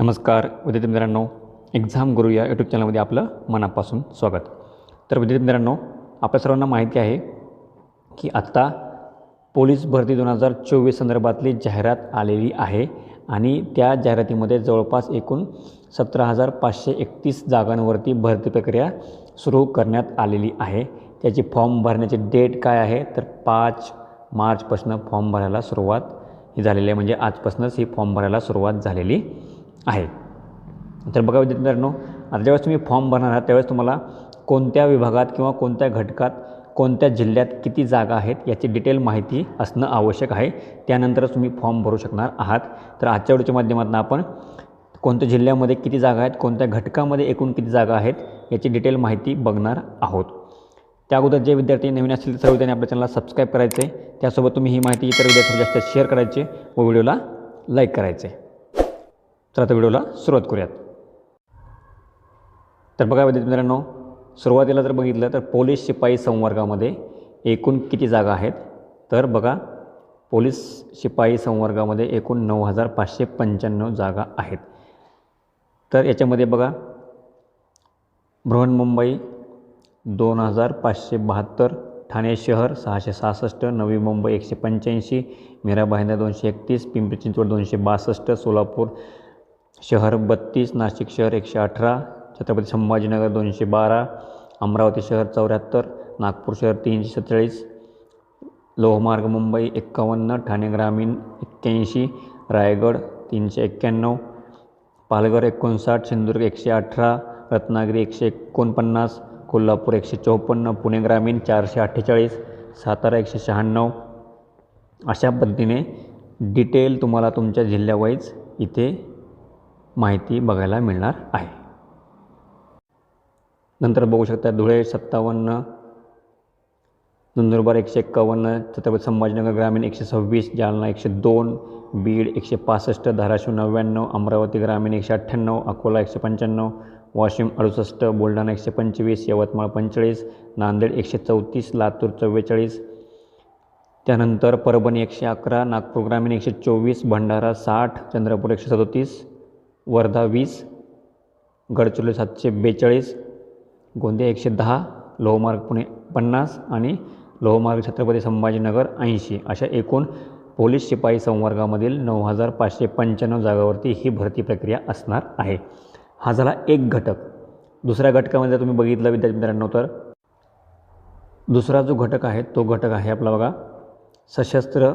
नमस्कार विद्यार्थी मित्रांनो. एक्झाम गुरु या यूट्यूब चॅनलमध्ये आपलं मनापासून स्वागत. तर विद्यार्थी मित्रांनो आपल्या सर्वांना माहिती आहे की आत्ता पोलीस भरती दोन हजार चोवीस संदर्भातली जाहिरात आलेली आहे आणि त्या जाहिरातीमध्ये जवळपास एकूण सतरा हजार पाचशे एकतीस जागांवरती भरती प्रक्रिया सुरू करण्यात आलेली आहे. त्याची फॉर्म भरण्याची डेट काय आहे? तर पाच मार्चपासून फॉर्म भरायला सुरुवात ही झालेली आहे. म्हणजे आजपासूनच ही फॉर्म भरायला सुरुवात झालेली आहे. तर बघा विद्यार्थी आता ज्यावेळेस तुम्ही फॉर्म भरणार आहात त्यावेळेस तुम्हाला कोणत्या विभागात किंवा कोणत्या घटकात कोणत्या जिल्ह्यात किती जागा आहेत याची डिटेल माहिती असणं आवश्यक आहे. त्यानंतरच तुम्ही फॉर्म भरू शकणार आहात. तर आजच्या व्हिडिओच्या माध्यमातून आपण कोणत्या जिल्ह्यामध्ये किती जागा आहेत कोणत्या घटकामध्ये एकूण किती जागा आहेत याची डिटेल माहिती बघणार आहोत. त्या अगोदर जे विद्यार्थी नवीन असतील सर्व त्यांनी आपल्या चॅनलला सबस्क्राईब करायचे. त्यासोबत तुम्ही ही माहिती इतर विद्यार्थ्यांना जास्त शेअर करायचे व व्हिडिओला लाईक करायचे. तर आता व्हिडिओला सुरुवात करूयात. तर बघा विद्यार्थी मित्रांनो सुरुवातीला जर बघितलं तर पोलीस शिपाई संवर्गामध्ये एकूण किती जागा आहेत? तर बघा पोलीस शिपाई संवर्गामध्ये एकूण नऊ हजार पाचशे पंच्याण्णव जागा आहेत. तर याच्यामध्ये बघा बृहन्मुंबई दोन हजार पाचशे बहात्तर ठाणे शहर सहाशे सहासष्ट नवी मुंबई एकशे पंच्याऐंशी मीरा दोनशे एकतीस पिंपरी चिंचवड दोनशे बासष्ट सोलापूर शहर बत्तीस नाशिक शहर एकशे अठरा छत्रपती संभाजीनगर दोनशे बारा अमरावती शहर चौऱ्याहत्तर नागपूर शहर तीनशे सत्तेचाळीस लोहमार्ग मुंबई एक्कावन्न ठाणे ग्रामीण एक्क्याऐंशी रायगड तीनशे एक्क्याण्णव पालघर एकोणसाठ सिंधुदुर्ग एकशे अठरा रत्नागिरी एकशे एकोणपन्नास कोल्हापूर एकशे चौपन्न पुणे ग्रामीण चारशे अठ्ठेचाळीस सातारा एकशे शहाण्णव. अशा पद्धतीने डिटेल तुम्हाला तुमच्या जिल्ह्यावाईज इथे माहिती बघायला मिळणार आहे. नंतर बघू शकता धुळे सत्तावन्न नंदुरबार एकशे एक्कावन्न छत्रपती संभाजीनगर ग्रामीण एकशे सव्वीस जालना एकशे दोन बीड एकशे पासष्ट धाराशिव नव्याण्णव अमरावती ग्रामीण एकशे अठ्ठ्याण्णव अकोला एकशे पंच्याण्णव वाशिम अडुसष्ट बुलढाणा एकशे पंचवीस यवतमाळ पंचेचाळीस नांदेड एकशे चौतीस लातूर चव्वेचाळीस. त्यानंतर परभणी एकशे अकरा नागपूर ग्रामीण एकशे चोवीस भंडारा साठ चंद्रपूर एकशे सदोतीस. वर्धा वीस गडचिरोली सातशे बेचाळीस गोंदिया एकशे दहा लोहमार्ग पुणे पन्नास आणि लोहमार्ग छत्रपती संभाजीनगर ऐंशी अशा एकूण पोलीस शिपाई संवर्गामधील नऊ हजार पाचशे पंच्याण्णव जागावरती ही भरती प्रक्रिया असणार आहे. हा झाला एक घटक. दुसऱ्या घटकामध्ये जर तुम्ही बघितलं विद्यार्थी मित्रांनो तर दुसरा जो घटक आहे तो घटक आहे आपला बघा सशस्त्र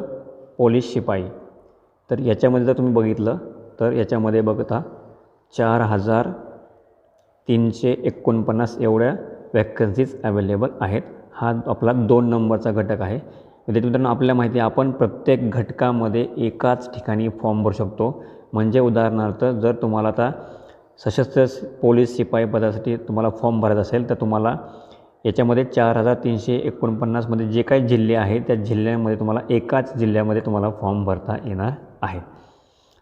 पोलीस शिपाई. तर याच्यामध्ये जर तुम्ही बघितलं तर याच्यामध्ये बघता चार हजार तीनशे एकोणपन्नास एवढ्या वॅकन्सीज अवेलेबल आहेत. हा आपला दोन नंबरचा घटक आहे. विद्यार्थी मित्रांनो आपल्याला माहिती आहे आपण प्रत्येक घटकामध्ये एकाच ठिकाणी फॉर्म भरू शकतो. म्हणजे उदाहरणार्थ जर तुम्हाला आता सशस्त्र पोलीस शिपाई पदासाठी तुम्हाला फॉर्म भरायचा असेल तर तुम्हाला याच्यामध्ये चार हजार तीनशे एकोणपन्नासमध्ये जे काही जिल्हे आहेत त्या जिल्ह्यामध्ये तुम्हाला एकाच जिल्ह्यामध्ये तुम्हाला फॉर्म भरता येणार आहे.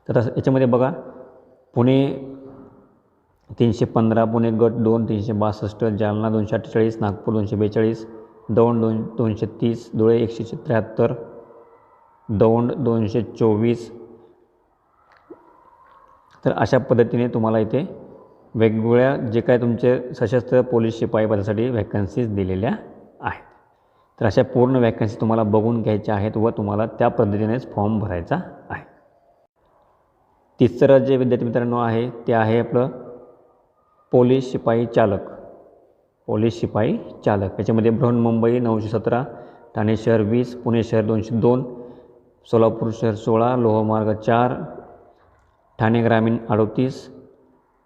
तर याच्यामध्ये बघा पुणे तीनशे पंधरा पुणे गट दोन तीनशे बासष्ट जालना दोनशे अठ्ठेचाळीस नागपूर दोनशे बेचाळीस दौंड दोन दोनशे तीस धुळे एकशे त्र्याहत्तर दौंड दोनशे चोवीस. तर अशा पद्धतीने तुम्हाला इथे वेगवेगळ्या जे काय तुमचे सशस्त्र पोलीस शिपाई पदासाठी वॅकन्सीज दिलेल्या आहेत. तर अशा पूर्ण वॅकन्सी तुम्हाला बघून घ्यायच्या आहेत व तुम्हाला त्या पद्धतीनेच फॉर्म भरायचा आहे. तिसरं जे विद्यार्थी मित्रांनो आहे ते आहे आपलं पोलीस शिपाई चालक. पोलीस शिपाई चालक. याच्यामध्ये बृहन्मुंबई नऊशे सतरा ठाणे शहर वीस पुणे शहर दोनशे दोन सोलापूर शहर सोळा लोहमार्ग चार ठाणे ग्रामीण अडतीस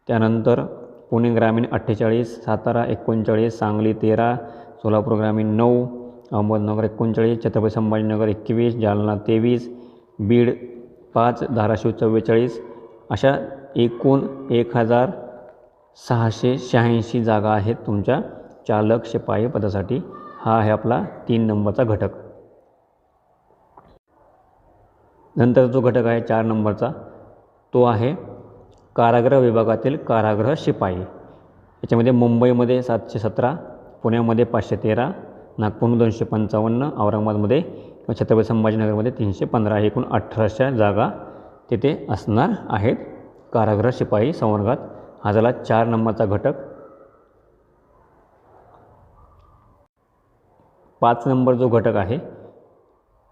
त्यानंतर पुणे ग्रामीण अठ्ठेचाळीस सातारा एकोणचाळीस सांगली तेरा सोलापूर ग्रामीण नऊ अहमदनगर एकोणचाळीस छत्रपती संभाजीनगर एकवीस जालना तेवीस बीड पाच धाराशिव चव्वेचाळीस अशा एकूण एक हजार सहाशे शहाऐंशी जागा आहेत तुमच्या चालक शिपाई पदासाठी. हा आहे आपला तीन नंबरचा घटक. नंतर जो घटक आहे चार नंबरचा तो आहे कारागृह विभागातील कारागृह शिपाई. याच्यामध्ये मुंबईमध्ये सातशे सतरा पुण्यामध्ये पाचशे तेरा नागपूर दोनशे पंचावन्न औरंगाबादमध्ये छत्रपती संभाजीनगरमध्ये तीनशे पंधरा एकूण अठराशे जागा तिथे असणार आहेत. कारागृह शिपाई संवर्गात हा झाला चार नंबरचा घटक. पाच नंबर जो घटक आहे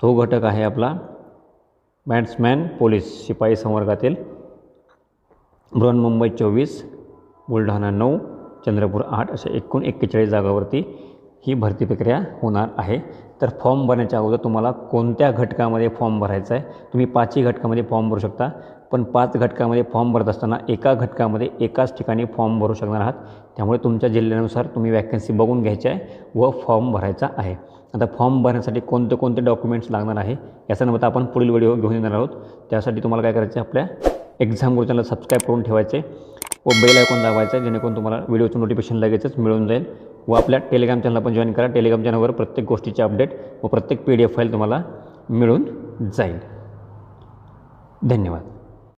तो घटक आहे आपला बॅट्समॅन पोलीस शिपाई संवर्गातील बृहन्मुंबई चोवीस बुलढाणा नऊ चंद्रपूर आठ अशा एकूण एक्केचाळीस जागावरती ही भरती प्रक्रिया होणार आहे. तर फॉर्म भरण्याच्या अगोदर तुम्हाला कोणत्या घटकामध्ये फॉर्म भरायचा आहे? तुम्ही पाचही घटकामध्ये फॉर्म भरू शकता. पण पाच घटकामध्ये फॉर्म भरत असताना एका घटकामध्ये एकाच ठिकाणी फॉर्म भरू शकणार आहात. त्यामुळे तुमच्या जिल्ह्यानुसार तुम्ही वॅकन्सी बघून घ्यायची आहे व फॉर्म भरायचा आहे. आता फॉर्म भरण्यासाठी कोणते कोणते डॉक्युमेंट्स लागणार आहे? याचा नंबर आपण पुढील व्हिडिओ घेऊन येणार आहोत. त्यासाठी तुम्हाला काय करायचं आहे? आपल्या एक्झाम गुरुच्याला सबस्क्राईब करून ठेवायचे व बेल आयकॉन दाबायचा आहे जेणेकरून तुम्हाला व्हिडिओचं नोटिफिकेशन लगेचच मिळून जाईल. व आपल्या टेलिग्राम चॅनलला पण जॉईन करा. टेलिग्राम चॅनलवर प्रत्येक गोष्टीचे अपडेट व प्रत्येक पी डी एफ फाईल तुम्हाला मिळून जाईल. धन्यवाद.